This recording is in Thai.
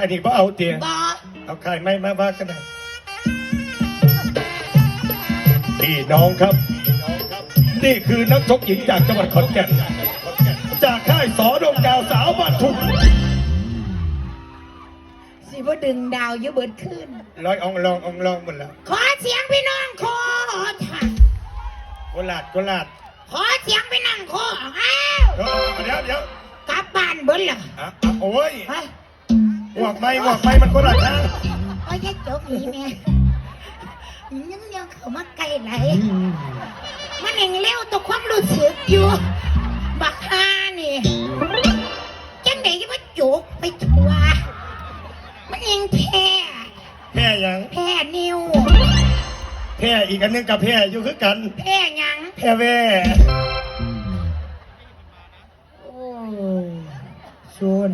ายนี่บ่เอาเตียบอเอาใครไม่มาบ้ากันนะพี่น้องครับ นี่คือนักชกหญิงจากจังหวัดขอนแก่น จากค่ายสอดวงดาวสาวบ้านทุ่งสิบ่ดึงดาวอยืเบิดขึ้นลอยอองลองอองลองหมดแล้ว ขอเสียงพี่น้องโคท่านโคราชโคราชขอเสียงพี่น้องโคอ้าวเดี๋ยวเดี๋ยว กลับบ้านเบิดเหรออะอะโอ้ยฮะหมวกไม่หมวกไม่มันโคราชนะโอ้ยยายจกหนีแม่ยังยังเข้ามาใกล้ไหลมันเองเร็วต่อความรู้สึกอยู่ บักฮานี่จังไหนจะมาจุกไปทัวมันเองแพ้แพ้หยังแพ้นิ้วแพ้อีกอันหนึงกับแพ้อยู่คือกัน แพ้หยัง แพ้แว่ วน